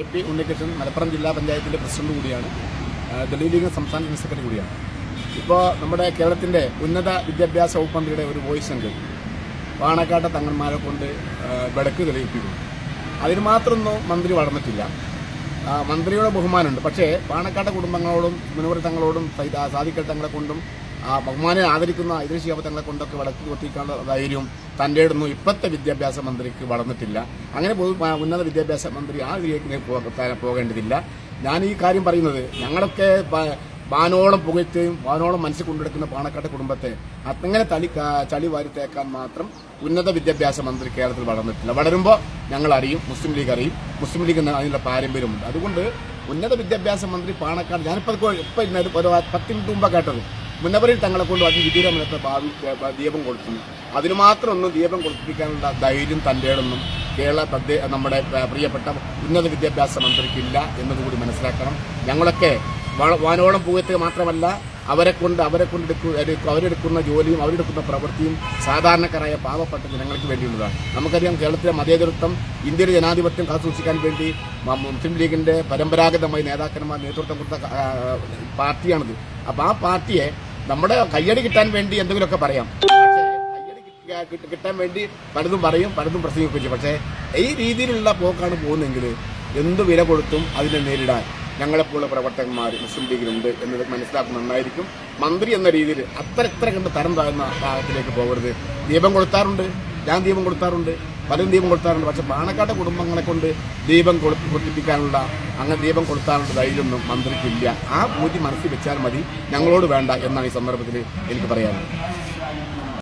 A P Unnikrishnan Malappuram ജില്ലാ പഞ്ചായത്തിന്റെ president കൂടിയാണ്. ദളി ദളിത് ലീഗ് സംസ്ഥാന ജനറൽ സെക്രട്ടറി കൂടിയാണ്. ഇപ്പോൾ നമ്മുടെ കേരളത്തിന്റെ ഉന്നത വിദ്യാഭ്യാസ വകുപ്പ് മന്ത്രിയുടെ ഒരു വോയിസ് ഉണ്ട്. വാണക്കാട്ടെ തങ്ങന്മാരെ കൊണ്ട് വിടക്ക് വിളക്ക് തെളിയിപ്പിക്കും അതിന് മാത്രമൊന്നും മന്ത്രി വളർന്നിട്ടില്ല. മന്ത്രിയുടെ ബഹുമാനമുണ്ട്. പക്ഷേ പാണക്കാട്ടെ കുടുംബങ്ങളോടും മുനവർ സൈദ- കൊണ്ടും ആ ബഹുമാനെ ആദരിക്കുന്ന ഇദ്രശിയാബ് തങ്ങളെ കൊണ്ടൊക്കെ വടക്ക് കൊത്തിക്കാനുള്ള ധൈര്യം തന്റെ ഇടുന്നു ഇപ്പോഴത്തെ വിദ്യാഭ്യാസ മന്ത്രിക്ക് വളർന്നിട്ടില്ല. അങ്ങനെ പൊതു ഉന്നത വിദ്യാഭ്യാസ മന്ത്രി ആ ഇതിലേക്ക് പോകേണ്ടതില്ല. ഞാൻ ഈ കാര്യം പറയുന്നത് ഞങ്ങളൊക്കെ വാനോളം പുകഴ്ത്തുകയും വാനോളം മനസ്സിൽ കൊണ്ടെടുക്കുന്ന പാണക്കാട്ട് കുടുംബത്തെ അങ്ങനെ തളി ചളി വാരിത്തേക്കാൻ മാത്രം ഉന്നത വിദ്യാഭ്യാസ മന്ത്രി കേരളത്തിൽ വളർന്നിട്ടില്ല. വളരുമ്പോൾ ഞങ്ങൾ അറിയും മുസ്ലിം ലീഗ് അറിയും. മുസ്ലിം ലീഗ് അതിനുള്ള പാരമ്പര്യമുണ്ട്. അതുകൊണ്ട് ഉന്നത വിദ്യാഭ്യാസ മന്ത്രി പാണക്കാട് ഞാനിപ്പോൾ ഇപ്പം ഇന്ന് ഒരു പത്ത് മിനിറ്റ് മുമ്പ് കേട്ടത്. മുന്നവരിൽ തങ്ങളെ കൊണ്ട് അതി ഭാവി ദീപം കൊടുത്തു അതിന് മാത്രം ഒന്നും ദീപം കൊടുപ്പിക്കാനുള്ള ധൈര്യം തന്റെ കേരള നമ്മുടെ പ്രിയപ്പെട്ട ഉന്നത വിദ്യാഭ്യാസ മന്ത്രിക്കില്ല എന്നതുകൂടി മനസ്സിലാക്കണം. ഞങ്ങളൊക്കെ വാനോളം പുകയത്തുക മാത്രമല്ല അവരെ കൊണ്ട് അവരെ കൊണ്ട് അവരെടുക്കുന്ന ജോലിയും അവരെടുക്കുന്ന പ്രവൃത്തിയും സാധാരണക്കാരായ പാവപ്പെട്ട ജനങ്ങൾക്ക് വേണ്ടിയുള്ളതാണ്. നമുക്കറിയാം കേരളത്തിലെ മതേതൃത്വം ഇന്ത്യയുടെ ജനാധിപത്യം കാത്തുസൂക്ഷിക്കാൻ വേണ്ടി മുസ്ലിം ലീഗിന്റെ പരമ്പരാഗതമായി നേതാക്കന്മാർ നേതൃത്വം കൊടുത്ത പാർട്ടിയാണിത്. അപ്പോൾ ആ പാർട്ടിയെ നമ്മുടെ കയ്യടി കിട്ടാൻ വേണ്ടി എന്തെങ്കിലുമൊക്കെ പറയാം. കിട്ടാൻ വേണ്ടി പലതും പറയും പലതും പ്രസംഗിപ്പിച്ചു പക്ഷേ ഈ രീതിയിലുള്ള പോക്കാണ് പോകുന്നതെങ്കിൽ എന്ത് വില കൊടുത്തും അതിനെ നേരിടാൻ ഞങ്ങളെപ്പോലുള്ള പ്രവർത്തകന്മാർ മുസ്ലിം ലീഗിലുണ്ട് എന്നത് മനസ്സിലാക്കുന്ന നന്നായിരിക്കും. മന്ത്രി എന്ന രീതിയിൽ അത്ര എത്ര കണ്ട് തരം താഴ്ന്ന ഭാഗത്തിലേക്ക് പോകരുത്. ദീപം കൊടുത്താറുണ്ട് ഞാൻ ദീപം കൊടുത്താറുണ്ട് പലരും ദീപം കൊടുത്താറുണ്ട് പക്ഷെ പാണക്കാട്ടെ കുടുംബങ്ങളെ കൊണ്ട് ദീപം കൊടുത്ത് കൊടുപ്പിക്കാനുള്ള അങ്ങനെ ദീപം കൊടുത്താനുള്ള ധൈര്യമൊന്നും മന്ത്രിക്കില്ല. ആ പൂജ മനസ്സിൽ വെച്ചാൽ മതി. ഞങ്ങളോട് വേണ്ട എന്നാണ് ഈ സന്ദർഭത്തിൽ എനിക്ക് പറയാനുള്ളത്.